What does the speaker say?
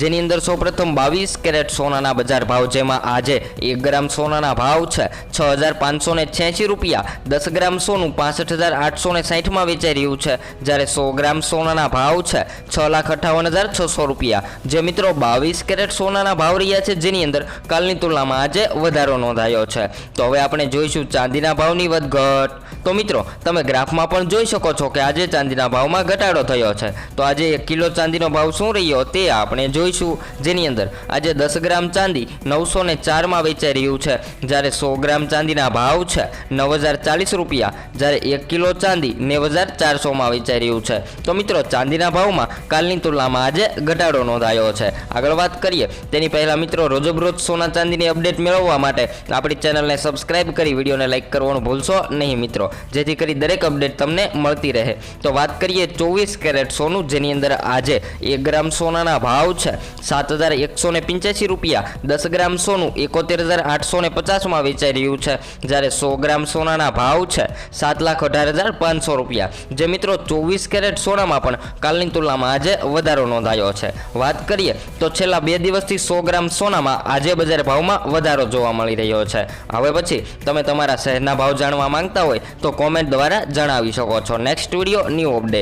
જેની અંદર સૌપ્રથમ બાવીસ કેરેટ સોનાના બજાર ભાવ જેમાં આજે એક ગ્રામ સોનાના ભાવ છે. છ હજાર પાંચસો ને છ્યાસી રૂપિયા. દસ ગ્રામ સોનું પાસઠ હજાર આઠસો ને સાહીઠમાં વેચાઈ રહ્યું છે. જ્યારે સો ગ્રામ સોનાના ભાવ છે, છ લાખ અઠાવન હજાર છસો રૂપિયા. જે મિત્રો બાવીસ કેરેટ સોનાના ભાવ રહ્યા છે, જેની અંદર કાલની તુલનામાં આજે વધારો નોંધાયો છે. તો હવે આપણે જોઈશું ચાંદીના ભાવની વધઘટ. તો મિત્રો, તમે ગ્રાફમાં પણ જોઈ શકો છો કે આજે ચાંદીના ભાવમાં ઘટાડો થયો છે. તો આજે એક કિલો ચાંદીનો ભાવ શું રહ્યો તે આપણે જોઈશું. જેની અંદર આજે દસ ગ્રામ ચાંદી નવસો ને ચારમાં વેચાઈ રહ્યું છે. જ્યારે સો ગ્રામ ચાંદીના ભાવ છે નવ હજાર ચાલીસ રૂપિયા. જ્યારે એક કિલો ચાંદી નેવ હજાર ચારસોમાં વેચાઈ રહ્યું છે. તો મિત્રો, ચાંદીના ભાવમાં કાલની તુલનામાં આજે ઘટાડો નોંધાયો છે. આગળ વાત કરીએ, તેની પહેલાં મિત્રો, રોજબરોજ સોના ચાંદીની અપડેટ મેળવવા માટે આપણી ચેનલને સબસ્ક્રાઇબ કરી વિડીયોને લાઇક કરવાનું ભૂલશો નહીં મિત્રો. જેથી કરી દરેક અપડેટ તમને મળતી રહે. તો વાત કરીએ ચોવીસ કેરેટ સોનું, જેની અંદર આજે એક ગ્રામ સોનાના ભાવ છે સાત હજાર એકસો ને પંચ્યાસી રૂપિયા. દસ ગ્રામ સોનું એકોતેર હજાર આઠસો ને પચાસમાં વેચાઈ રહ્યું છે. જ્યારે સો ગ્રામ સોનાના ભાવ છે સાત લાખ અઢાર હજાર પાંચસો રૂપિયા. જે મિત્રો ચોવીસ કેરેટ સોનામાં પણ કાલની તુલનામાં આજે વધારો નોંધાયો છે. વાત કરીએ તો છેલ્લા બે દિવસથી સો ગ્રામ સોનામાં આજે બજાર ભાવમાં વધારો જોવા મળી રહ્યો છે. હવે પછી તમે તમારા શહેરના ભાવ જાણવા માંગતા હોય તો કોમેન્ટ દ્વારા જણાવી શકો છો. Next video new update